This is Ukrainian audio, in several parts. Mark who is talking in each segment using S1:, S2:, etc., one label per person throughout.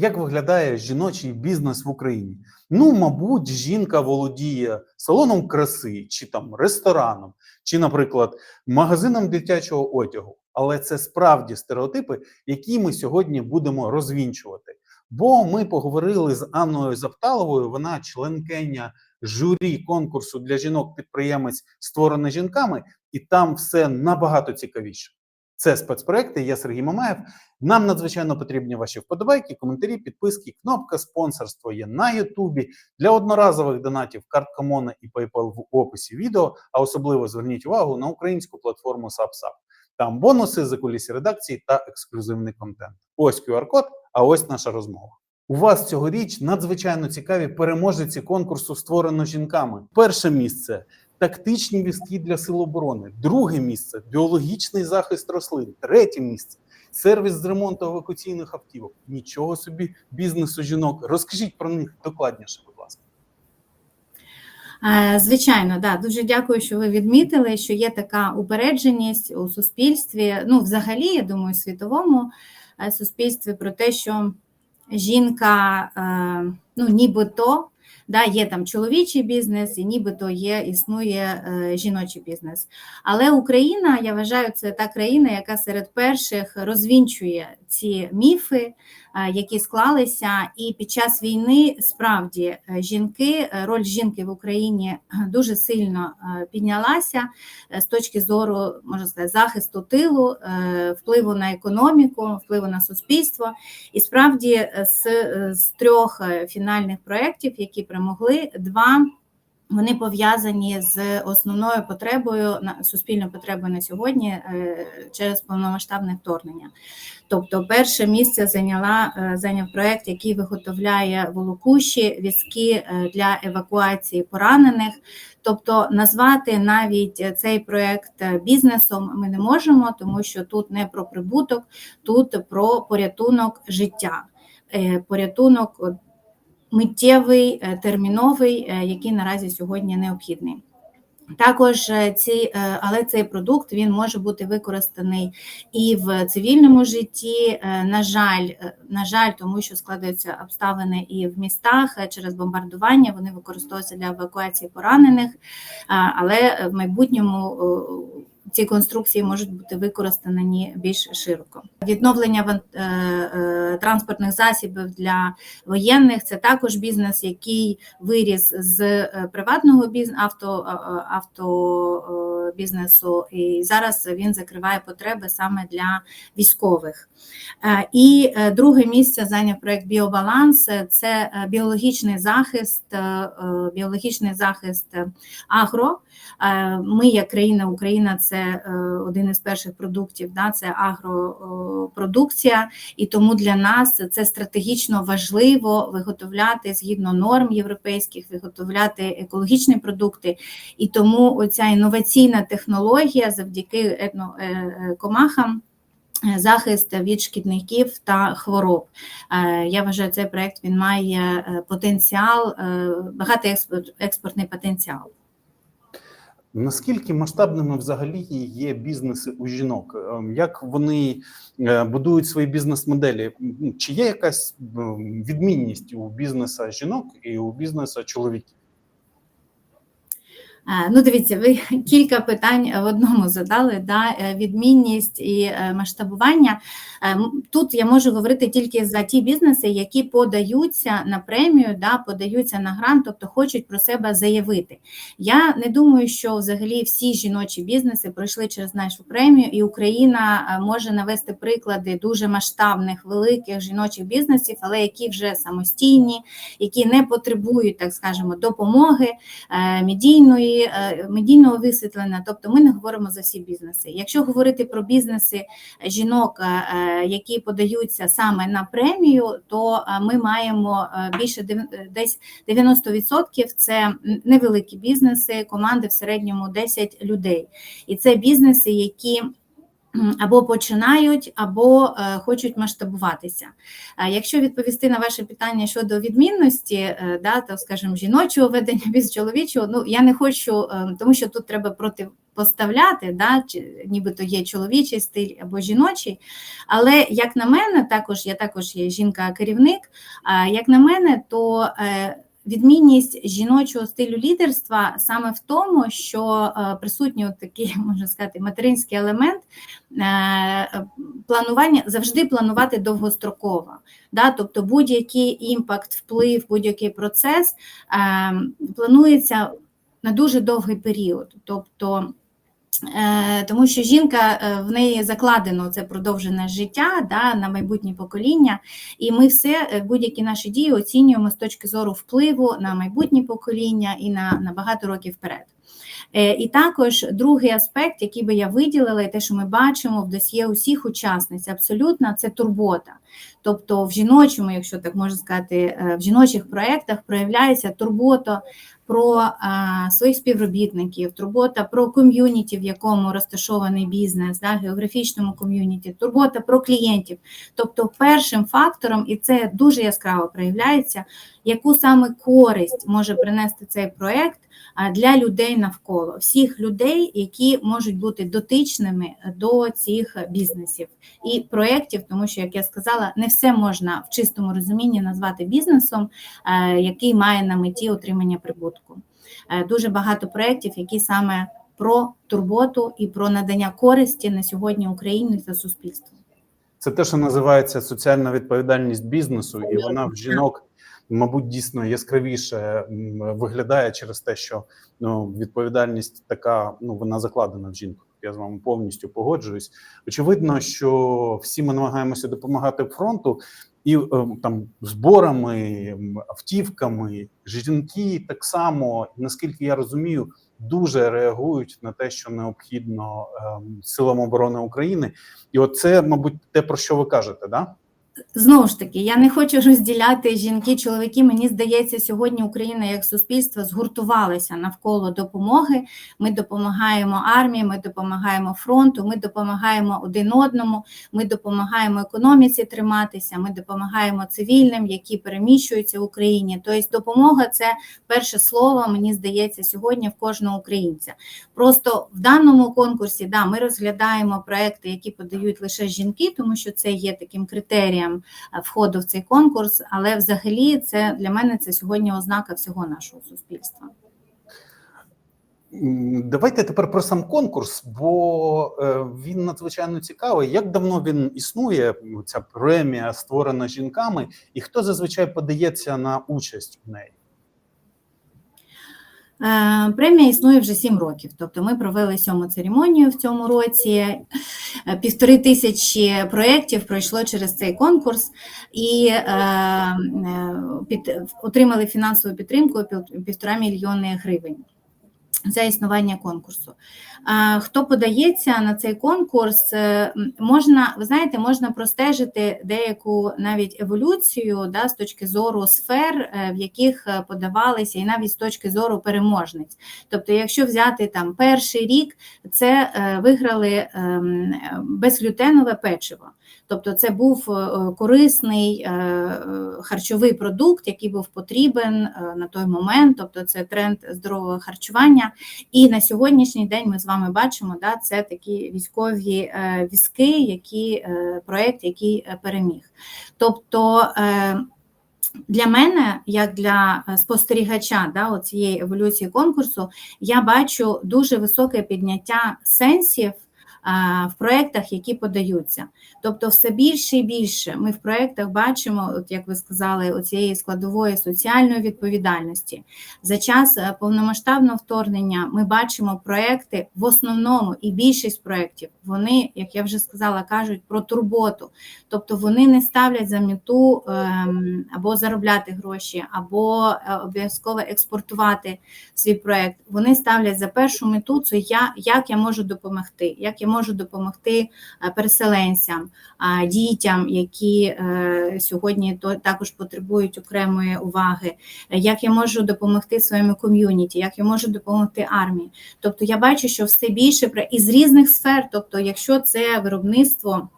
S1: Як виглядає жіночий бізнес в Україні? Ну, мабуть, жінка володіє салоном краси, чи там рестораном, чи, наприклад, магазином дитячого одягу. Але це справді стереотипи, які ми сьогодні будемо розвінчувати. Бо ми поговорили з Анною Запталовою, вона членкиня журі конкурсу для жінок-підприємець, створене жінками, і там все набагато цікавіше. Це спецпроекти. Я Сергій Мамаєв. Нам надзвичайно потрібні ваші вподобайки, коментарі, підписки. Кнопка спонсорство є на Ютубі для одноразових донатів картка Мона і PayPal в описі відео. А особливо зверніть увагу на українську платформу SubSub. Там бонуси за кулісі редакції та ексклюзивний контент. Ось QR-код, а ось наша розмова. У вас цьогоріч надзвичайно цікаві переможниці конкурсу створено жінками. Перше місце тактичні візки для сил оборони. Друге місце біологічний захист рослин. Третє місце сервіс з ремонту евакуаційних автівок. Нічого собі бізнесу жінок. Розкажіть про них докладніше.
S2: Е, Звичайно, да, дуже дякую, що ви відмітили, що є така упередженість у суспільстві. Ну, взагалі, я думаю, світовому е, суспільстві про те, що жінка, е, ну, нібито да, є там чоловічий бізнес, і нібито є, існує е, жіночий бізнес. Але Україна, я вважаю, це та країна, яка серед перших розвінчує ці міфи, е, які склалися, і під час війни справді е, жінки, е, роль жінки в Україні дуже сильно піднялася з точки зору, можна сказати, захисту тилу, впливу на економіку, впливу на суспільство. І справді з, з трьох фінальних проєктів, які перемогли, два. Вони пов'язані з основною потребою на суспільною потребою на сьогодні е, через повномасштабне вторгнення. Тобто, перше місце зайняла е, зайняв проект, який виготовляє волокуші, візки е, для евакуації поранених. Тобто, назвати навіть цей проект бізнесом ми не можемо, тому що тут не про прибуток, тут про порятунок життя, порятунок миттєвий, е, терміновий, е, який наразі сьогодні необхідний. Також е, ці, але цей продукт він може бути використаний і в цивільному житті. На жаль, на жаль, тому що складаються обставини і в містах через бомбардування. Вони використовуються для евакуації поранених, але в майбутньому ці конструкції можуть бути використані більш широко. Відновлення е, е, транспортних засобів для воєнних це також бізнес, який виріс з е, приватного біз... авто, автобізнесу, і зараз він закриває потреби саме для військових. І друге місце зайняв проект Біобаланс. Це біологічний захист, біологічний захист агро. Ми, як країна Україна, це е, один із перших продуктів, да, це агропродукція, і тому для нас це стратегічно важливо виготовляти згідно норм європейських, виготовляти екологічні продукти. І тому оця інноваційна технологія завдяки етно, е, е, Захист від шкідників та хвороб. Я вважаю, цей проект він має потенціал, багатий експортний потенціал.
S1: Наскільки масштабними взагалі є бізнеси у жінок? Ем, Як вони е, будують свої бізнес-моделі? Чи є якась відмінність у бізнесу жінок і у бізнесу чоловіків?
S2: Е, Ну, дивіться, ви кілька питань в одному задали: да? е, відмінність і е, масштабування. Тут я можу говорити тільки за ті бізнеси, які подаються на премію, да, подаються на грант, тобто хочуть про себе заявити. Я не думаю, що взагалі всі жіночі бізнеси пройшли через нашу премію, і Україна може навести приклади дуже масштабних великих жіночих бізнесів, але які вже самостійні, які не потребують, так скажемо, допомоги медійної, е, медійного висвітлення. Тобто ми не говоримо за всі бізнеси. Якщо говорити про бізнеси жінок, е, е, які подаються саме на премію, то ми маємо більше десь 90% це невеликі бізнеси, команди в середньому 10 людей. І це бізнеси, які або починають, або е, хочуть масштабуватися. Якщо відповісти на ваше питання щодо відмінності, е, да, то скажімо, жіночого ведення без чоловічого, ну я не хочу, е, тому що тут треба проти. противопоставляти, да, чи, нібито є чоловічий стиль або жіночий. Але як на мене, також я також є жінка-керівник. А як на мене, то відмінність жіночого стилю лідерства саме в тому, що е, присутній такий, можна сказати, материнський елемент е, планування завжди планувати довгостроково. Да? Тобто будь-який імпакт, вплив, будь-який процес е, планується на дуже довгий період. Тобто, тому що жінка е, в неї закладено це продовжене життя да, на майбутнє покоління, і ми все, е, будь-які наші дії оцінюємо з точки зору впливу на майбутнє покоління і на, на багато років вперед. Е, І також другий аспект, який би я виділила, і те, що ми бачимо в досьє усіх учасниць, абсолютно це турбота. Тобто в жіночому, якщо так можна сказати, е, в жіночих проєктах проявляється турбота про а, своїх співробітників, турбота про ком'юніті, в якому розташований бізнес, да, географічному ком'юніті, турбота про клієнтів. Тобто, першим фактором, і це дуже яскраво проявляється, яку саме користь може принести цей проєкт а, для людей навколо, всіх людей, які можуть бути дотичними до цих бізнесів і проєктів, тому що, як я сказала, не все можна в чистому розумінні назвати бізнесом, е, який має на меті отримання прибутку. Е, Дуже багато проєктів, які саме про турботу і про надання користі на сьогодні Україні та суспільству.
S1: Це те, що називається соціальна відповідальність бізнесу, і вона в жінок, мабуть, дійсно яскравіше виглядає через те, що ну, відповідальність така, ну вона закладена в жінку. Я з вами повністю погоджуюсь. Очевидно, що всі ми намагаємося допомагати фронту і е, там зборами, автівками. Жінки так само, наскільки я розумію, дуже реагують на те, що необхідно ем, силам оборони України. І от це, мабуть, те, про що ви кажете, да?
S2: Знову ж таки, я не хочу розділяти жінки, чоловіки. Мені здається, сьогодні Україна як суспільство згуртувалася навколо допомоги. Ми допомагаємо армії, ми допомагаємо фронту, ми допомагаємо один одному, ми допомагаємо економіці триматися, ми допомагаємо цивільним, які переміщуються в Україні. Тобто, допомога це перше слово, мені здається, сьогодні в кожного українця. Просто в даному конкурсі да, ми розглядаємо проекти, які подають лише жінки, тому що це є таким критерієм е, входу в цей конкурс. Але взагалі це для мене це сьогодні ознака всього нашого суспільства.
S1: Давайте тепер про сам конкурс, бо е, він надзвичайно цікавий. Як давно він існує? Ця премія створена жінками, і хто зазвичай подається на участь в неї?
S2: Е, Премія існує вже сім років. Тобто ми провели сьому церемонію в цьому році. Е, Півтори тисячі проєктів пройшло через цей конкурс і е, під, отримали фінансову підтримку пів- півтора мільйони гривень. За існування конкурсу. Хто подається на цей конкурс, е, можна, ви знаєте, можна простежити деяку навіть еволюцію да, з точки зору сфер, е, в яких е, подавалися, і навіть з точки зору переможниць. Тобто, якщо взяти там перший рік, це виграли ем, безглютенове печиво. Тобто, це був корисний харчовий продукт, який був потрібен на той момент. Тобто, це тренд здорового харчування. І на сьогоднішній день ми з вами бачимо, да, це такі військові е, візки, які е, проект, який е, переміг. Тобто для мене, як для спостерігача да, цієї еволюції конкурсу, я бачу дуже високе підняття сенсів. В проєктах, які подаються, тобто, все більше і більше ми в проєктах бачимо, от як ви сказали, оцієї складової соціальної відповідальності. За час е, повномасштабного вторгнення ми бачимо проекти в основному, і більшість проєктів, вони, як я вже сказала, кажуть про турботу. Тобто вони не ставлять за мету ем, або заробляти гроші, або е, обов'язково експортувати свій проєкт. Вони ставлять за першу мету це я, як я можу допомогти, як я можу допомогти е, переселенцям, дітям, які е, сьогодні також потребують окремої уваги, як я можу допомогти своєму ком'юніті, як я можу допомогти армії. Тобто я бачу, що все більше про- із різних сфер, тобто, якщо це виробництво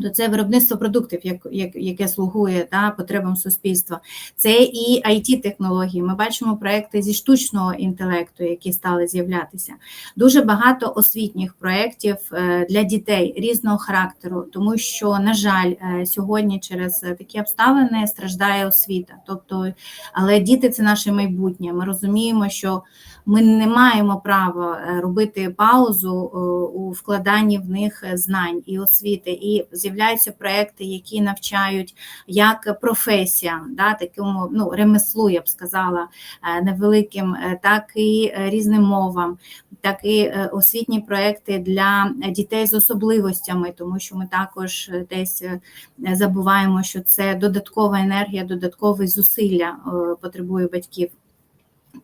S2: то це виробництво продуктів, як, як, яке слугує да, потребам суспільства. Це і it технології Ми бачимо проекти зі штучного інтелекту, які стали з'являтися. Дуже багато освітніх проєктів е, для дітей різного характеру, тому що, на жаль, е, сьогодні через такі обставини страждає освіта. Тобто, але діти це наше майбутнє. Ми розуміємо, що ми не маємо права е, робити паузу у вкладанні в них знань і освіти. І з'являються проекти, які навчають як професіям, да, такому ну, ремеслу, я б сказала, е, невеликим, е, так і е, різним мовам, так і освітні проекти для дітей з особливостями, тому що ми також десь забуваємо, що це додаткова енергія, додаткові зусилля потребує батьків.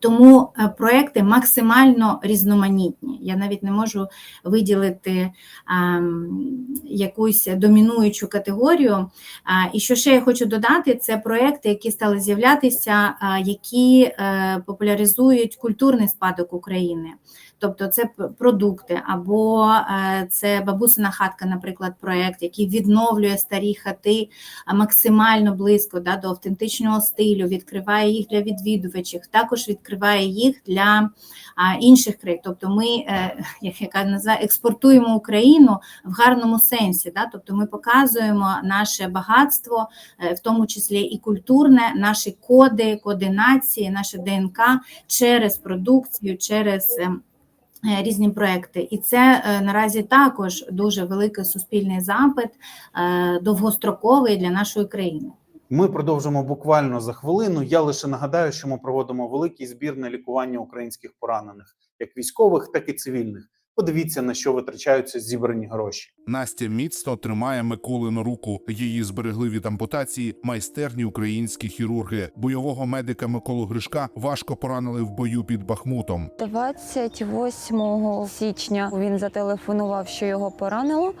S2: Тому е, проекти максимально різноманітні. Я навіть не можу виділити ем, якусь домінуючу категорію. І що ще я хочу додати, це проекти, які стали з'являтися, які е, популяризують культурний спадок України. Тобто це продукти, або е, це бабусина хатка, наприклад, проект, який відновлює старі хати максимально близько да, до автентичного стилю, відкриває їх для відвідувачів, також відкриває їх для інших країн. Тобто ми, е, як яка називає, експортуємо Україну в гарному сенсі. Да? Тобто ми показуємо наше багатство, е, в тому числі і культурне, наші коди, коди нації, наше ДНК через продукцію, через. Е, Різні проекти, і це е, наразі також дуже великий суспільний запит, е, довгостроковий для нашої країни.
S1: Ми продовжимо буквально за хвилину. Я лише нагадаю, що ми проводимо великий збір на лікування українських поранених, як військових, так і цивільних. Подивіться на що витрачаються зібрані гроші.
S3: Настя міцно тримає Миколину руку. Її зберегли від ампутації майстерні українські хірурги. Бойового медика Миколу Гришка важко поранили в бою під Бахмутом.
S4: 28 січня він зателефонував, що його поранило.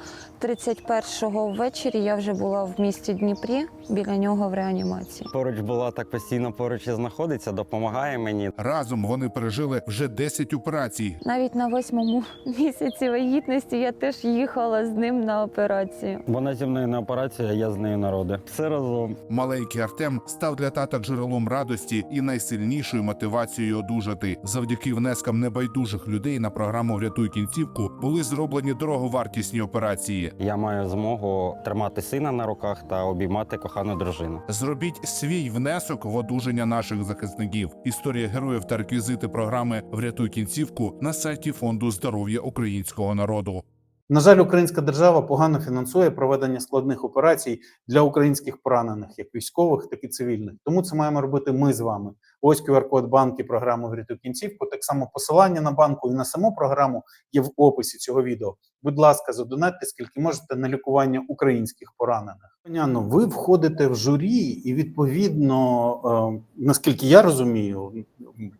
S4: 31-го ввечері я вже була в місті Дніпрі біля нього в реанімації.
S5: Поруч була так постійно поруч і знаходиться, допомагає мені.
S3: Разом вони пережили вже 10 операцій.
S4: Навіть на восьмому місяці вагітності я теж їхала з ним на операцію.
S5: Вона зі мною на операцію, а я з нею на роди. Все разом.
S3: Маленький Артем став для тата джерелом радості і найсильнішою мотивацією одужати. Завдяки внескам небайдужих людей на програму Врятуй кінцівку були зроблені дороговартісні операції.
S5: Я маю змогу тримати сина на руках та обіймати кохану дружину.
S3: Зробіть свій внесок в одужання наших захисників. Історія героїв та реквізити програми Врятуй кінцівку на сайті фонду здоров'я українського народу.
S1: На жаль, українська держава погано фінансує проведення складних операцій для українських поранених, як військових, так і цивільних. Тому це маємо робити ми з вами. Ось QR-код банки програми «Врятуй кінцівку. Так само посилання на банку і на саму програму є в описі цього відео. Будь ласка, задонатьте, скільки можете на лікування українських поранених. Паняно, ви входите в журі, і відповідно, е, наскільки я розумію,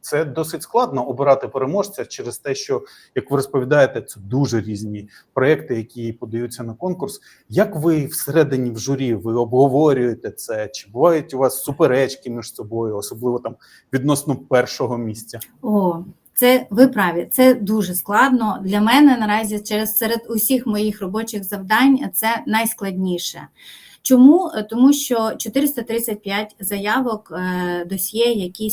S1: це досить складно обирати переможця через те, що як ви розповідаєте, це дуже різні проекти, які подаються на конкурс. Як ви всередині в журі ви обговорюєте це? Чи бувають у вас суперечки між собою, особливо там відносно першого місця?
S2: О, це ви праві, це дуже складно. Для мене наразі через серед усіх моїх робочих завдань це найскладніше. Чому? Е, Тому що 435 заявок е, досьє, які е,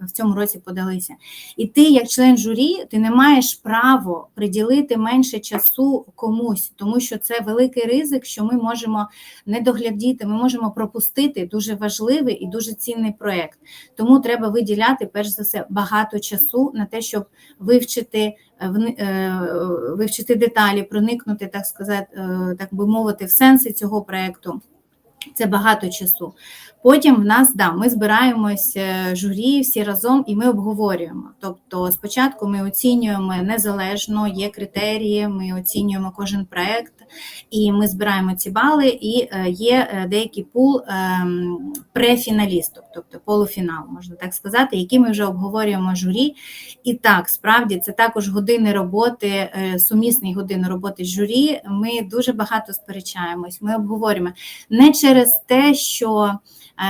S2: в цьому році подалися. І ти, як член журі, ти не маєш право приділити менше часу комусь, тому що це великий ризик, що ми можемо не доглядіти, ми можемо пропустити дуже важливий і дуже цінний проєкт. Тому треба виділяти перш за все багато часу на те, щоб вивчити, вивчити деталі, проникнути, так сказати, е, так би мовити, в сенси цього проєкту. Це багато часу. Потім в нас да, ми збираємось е, журі всі разом і ми обговорюємо. Тобто, спочатку ми оцінюємо незалежно, є критерії, ми оцінюємо кожен проект, і ми збираємо ці бали. І е, є е, деякий пул ем, префіналісток, тобто полуфінал, можна так сказати, які ми вже обговорюємо журі. І так, справді це також години роботи, е, сумісні години роботи з журі. Ми дуже багато сперечаємось. Ми обговорюємо не через те, що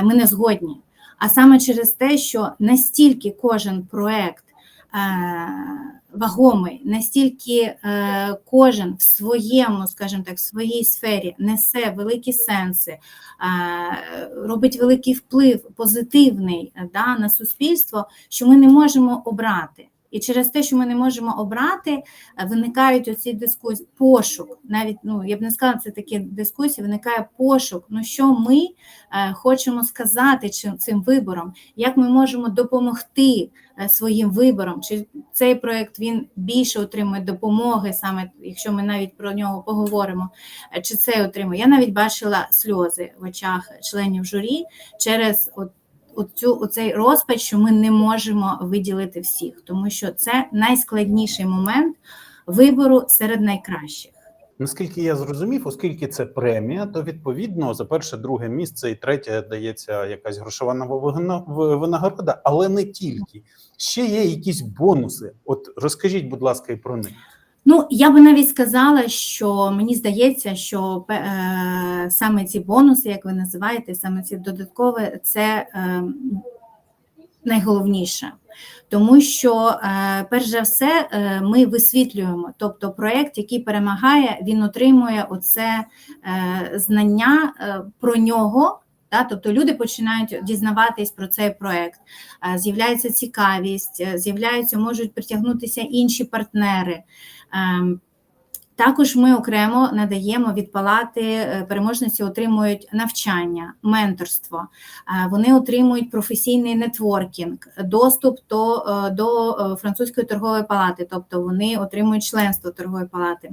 S2: ми не згодні, а саме через те, що настільки кожен проект вагомий, настільки е, кожен в своєму, скажімо так, в своїй сфері несе великі сенси, е, робить великий вплив позитивний е, да, на суспільство, що ми не можемо обрати. І через те, що ми не можемо обрати, е, виникають оці дискусії, пошук. Навіть ну я б не сказала, це такі дискусії, виникає пошук. Ну що ми е, хочемо сказати чим цим вибором, як ми можемо допомогти е, своїм вибором? Чи цей проект він більше отримує допомоги, саме якщо ми навіть про нього поговоримо, чи це отримує? Я навіть бачила сльози в очах членів журі через от оцю, оцей розпач, що ми не можемо виділити всіх, тому що це найскладніший момент вибору серед найкращих.
S1: Наскільки я зрозумів, оскільки це премія, то відповідно за перше, друге місце і третє дається якась грошова винагорода, але не тільки. Ще є якісь бонуси. От розкажіть, будь ласка, і про них.
S2: Ну, я би навіть сказала, що мені здається, що е, саме ці бонуси, як ви називаєте, саме ці додаткові, це е, найголовніше. Тому що, е, перш за все, е, ми висвітлюємо, тобто проєкт, який перемагає, він отримує оце е, знання про нього. Тобто люди починають дізнаватись про цей проект, з'являється цікавість, з'являються, можуть притягнутися інші партнери. Ем, Також ми окремо надаємо від палати е, переможниці отримують навчання, менторство. Е, Вони отримують професійний нетворкінг, доступ до, е, до е, французької торгової палати, тобто вони отримують членство торгової палати.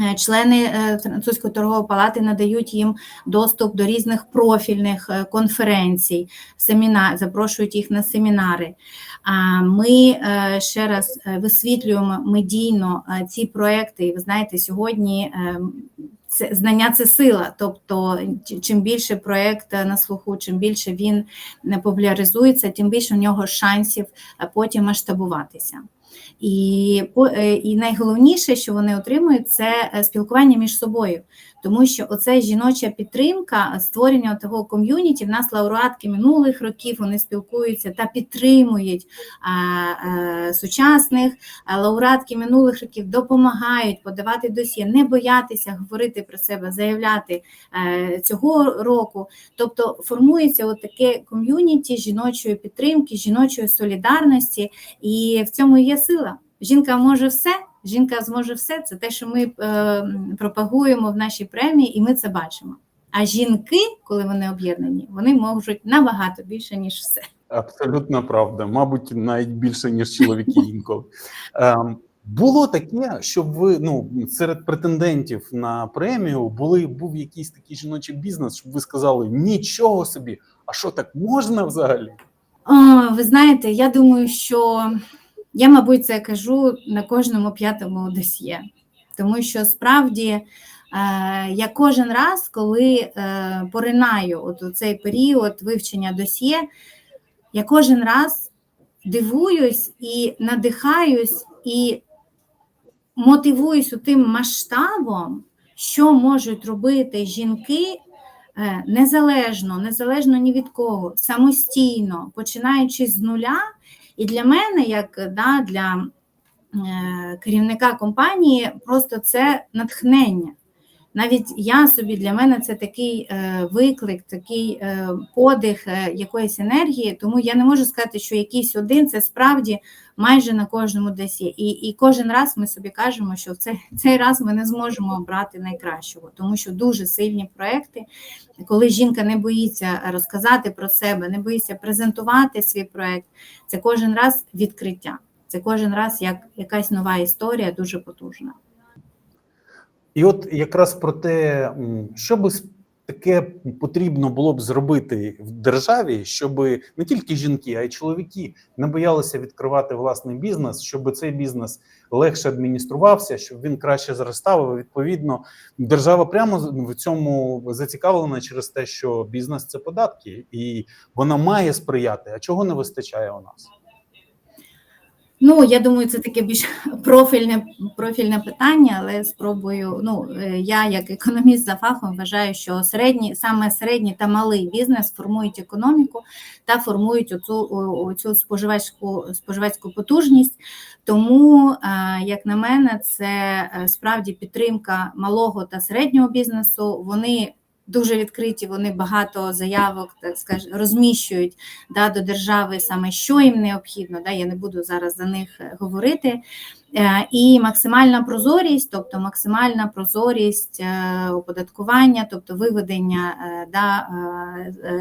S2: Е, Члени е, французької торгової палати надають їм доступ до різних профільних е, конференцій, семінар, запрошують їх на семінари. Ми ще раз висвітлюємо медійно ці проекти. І ви знаєте, сьогодні це знання це сила. Тобто, чим більше проект на слуху, чим більше він популяризується, тим більше у нього шансів потім масштабуватися. І, е, і найголовніше, що вони отримують, це е, спілкування між собою, тому що оце жіноча підтримка, створення того ком'юніті, в нас лауреатки минулих років вони спілкуються та підтримують а, сучасних лауреатки минулих років, допомагають подавати досьє, не боятися говорити про себе, заявляти е, цього року. Тобто формується от таке ком'юніті жіночої підтримки, жіночої солідарності, і в цьому є сила. Жінка може все, жінка зможе все. Це те, що ми е, пропагуємо в нашій премії, і ми це бачимо. А жінки, коли вони об'єднані, вони можуть набагато більше, ніж все.
S1: Абсолютно правда, мабуть, навіть більше ніж чоловіки інколи. Ем, було таке, щоб ви ну серед претендентів на премію були був якийсь такий жіночий бізнес, щоб ви сказали нічого собі. А що так можна взагалі?
S2: О, ви знаєте, я думаю, що я, мабуть, це кажу на кожному п'ятому досьє, тому що справді е, я кожен раз, коли е, поринаю от у цей період вивчення досьє, я кожен раз дивуюсь і надихаюсь і мотивуюсь у тим масштабом, що можуть робити жінки е, незалежно, незалежно ні від кого, самостійно, починаючи з нуля. І для мене, як да, для е, керівника компанії, просто це натхнення. Навіть я собі для мене це такий е, виклик, такий е, подих е, якоїсь енергії, тому я не можу сказати, що якийсь один це справді майже на кожному десь є. І, і кожен раз ми собі кажемо, що в цей, цей раз ми не зможемо обрати найкращого, тому що дуже сильні проекти, коли жінка не боїться розказати про себе, не боїться презентувати свій проект, це кожен раз відкриття. Це кожен раз як якась нова історія, дуже потужна.
S1: І от якраз про те, що би таке потрібно було б зробити в державі, щоб не тільки жінки, а й чоловіки не боялися відкривати власний бізнес, щоб цей бізнес легше адмініструвався, щоб він краще зростав. Відповідно, держава прямо в цьому зацікавлена через те, що бізнес це податки, і вона має сприяти. А чого не вистачає у нас?
S2: Ну, я думаю, це таке більш профільне, профільне питання, але спробую. Ну, е, я як економіст за фахом вважаю, що середні, саме середній та малий бізнес формують економіку та формують оцю, оцю споживацьку, споживацьку потужність. Тому, е, як на мене, це е, справді підтримка малого та середнього бізнесу. Вони дуже відкриті, вони багато заявок, так скаж, розміщують да, до держави саме що їм необхідно. Да, я не буду зараз за них е, говорити. Е, І максимальна прозорість, тобто максимальна прозорість е, оподаткування, тобто виведення да,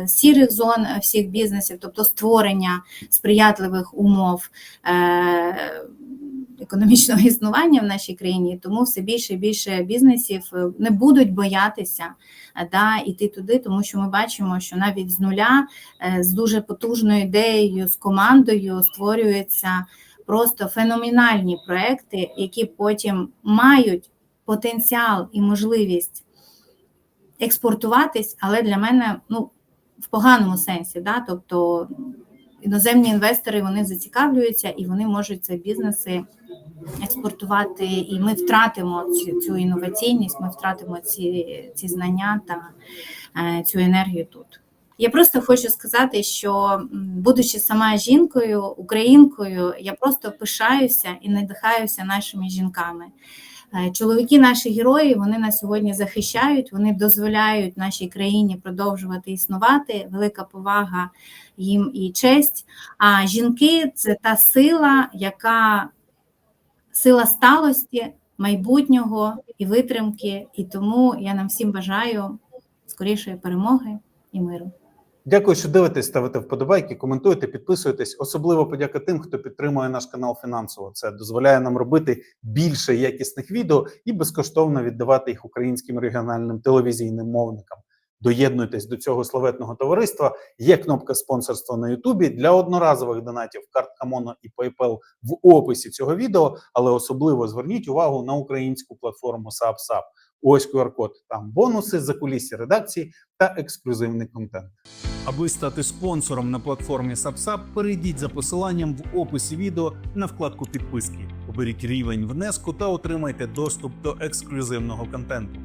S2: сірих зон всіх бізнесів, тобто створення сприятливих умов економічного існування в нашій країні. Тому все більше і більше бізнесів е, не будуть боятися е, да, іти туди, тому що ми бачимо, що навіть з нуля е, з дуже потужною ідеєю, з командою створюються просто феноменальні проекти, які потім мають потенціал і можливість експортуватись, але для мене ну, в поганому сенсі. Да? Тобто іноземні інвестори вони зацікавлюються і вони можуть ці бізнеси експортувати, і ми втратимо цю, цю інноваційність, ми втратимо ці, ці знання та е, цю енергію тут. Я просто хочу сказати, що будучи сама жінкою, українкою, я просто пишаюся і надихаюся нашими жінками. Е, Чоловіки, наші герої, вони нас сьогодні захищають, вони дозволяють нашій країні продовжувати існувати. Велика повага їм і честь. А жінки це та сила, яка сила сталості, майбутнього і витримки. І тому я нам всім бажаю скорішої перемоги і миру.
S1: Дякую, що дивитесь, ставите вподобайки, коментуєте, підписуєтесь. Особливо подяка тим, хто підтримує наш канал фінансово. Це дозволяє нам робити більше якісних відео і безкоштовно віддавати їх українським регіональним телевізійним мовникам. Доєднуйтесь до цього славетного товариства. Є кнопка спонсорства на Ютубі для одноразових донатів картка Моно і PayPal в описі цього відео, але особливо зверніть увагу на українську платформу SAPSAP. Ось QR-код, там бонуси, закулісся редакції та ексклюзивний контент. Аби стати спонсором на платформі SubSub, перейдіть за посиланням в описі відео на вкладку підписки. Оберіть рівень внеску та отримайте доступ до ексклюзивного контенту.